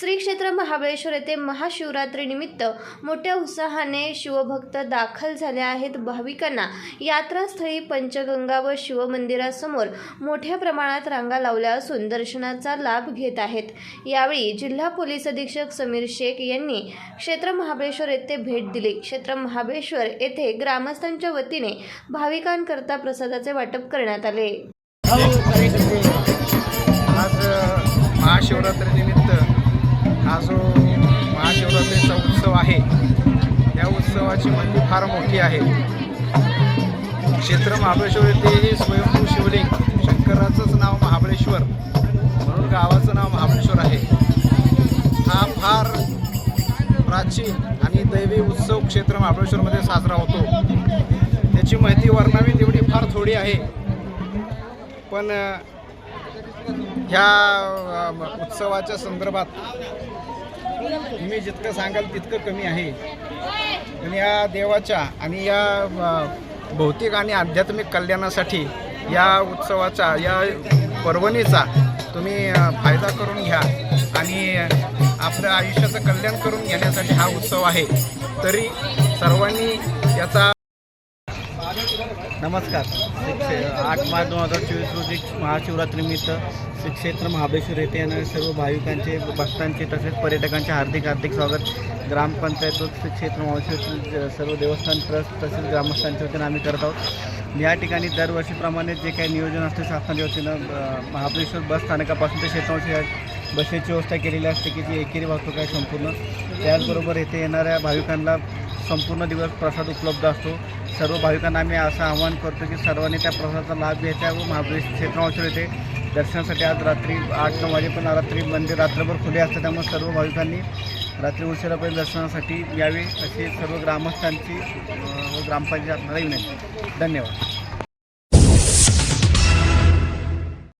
क्षेत्र महाबळेश्वर येथे महाशिवरात्रीनिमित्त मोठ्या उत्साहाने शिवभक्त दाखल झाले आहेत. भाविकांना यात्रास्थळी पंचगंगा व शिवमंदिरासमोर मोठ्या प्रमाणात रांगा लावल्या असून दर्शनाचा लाभ घेत आहेत. यावेळी जिल्हा पोलीस अधीक्षक समीर शेख यांनी क्षेत्र महाबळेश्वर येथे भेट दिली. क्षेत्र महाबळेश्वर येथे ग्रामस्थांच्या वतीने भाविकांकरता प्रसादाचे वाटप करण्यात आले. आज महाशिवरात्रीनिमित्त हा जो महाशिवरात्रीचा उत्सव आहे त्या उत्सवाची माहिती फार मोठी आहे. क्षेत्र महाबळेश्वर येथे हे स्वयंभू शिवलिंग शंकराचंच नाव महाबळेश्वर म्हणून गावाचं नाव महाबळेश्वर आहे. हा फार प्राचीन आणि दैवी उत्सव क्षेत्र महाबळेश्वरमध्ये साजरा होतो. त्याची माहिती वर्णावी तेवढी फार थोडी आहे. पण ह्या उत्सवाच्या संदर्भात तुम्ही जितकं सांगाल तितकं कमी आहे. आणि या देवाच्या आणि या भौतिक आणि आध्यात्मिक कल्याणासाठी या उत्सवाचा या पर्वणीचा तुम्ही फायदा करून घ्या. आणि आपल्या आयुष्याचं कल्याण करून घेण्यासाठी हा उत्सव आहे. तरी सर्वांनी याचा नमस्कार. आठ मार्च दोन हजार चोवीस रोजी महाशिवरात्रीनिमित्त श्री क्षेत्र महाबळेश्वर येथे येणारे सर्व भाविकांचे भक्तांचे तसेच पर्यटकांचे हार्दिक हार्दिक स्वागत. ग्रामपंचायत व श्री क्षेत्र महाबळेश्वर सर्व देवस्थान ट्रस्ट तसेच ग्रामस्थांच्या वतीनं आम्ही करत आहोत. या ठिकाणी दरवर्षीप्रमाणे जे काही नियोजन असते शासनाच्या वतीनं महाबळेश्वर बस स्थानकापासून ते क्षेत्रांशी बसेची व्यवस्था केलेली असते की जी एकेरी वाहतूक आहे संपूर्ण. त्याचबरोबर येथे येणाऱ्या भाविकांना संपूर्ण दिवस प्रसाद उपलब्ध असतो. सर्व भाविकांना आम्ही असं आवाहन करतो की सर्वांनी त्या प्रसादाचा लाभ घ्यायचा व महाबळेश्वर क्षेत्रावर येथे दर्शनासाठी आज रात्री आठ नऊ वाजेपर्यंत रात्री मंदिर रात्रभर खुले असतं. त्यामुळे सर्व भाविकांनी रात्री उशिरापर्यंत दर्शनासाठी यावे अशी सर्व ग्रामस्थांची व ग्रामपंचायत आपल्याला विनंती. धन्यवाद.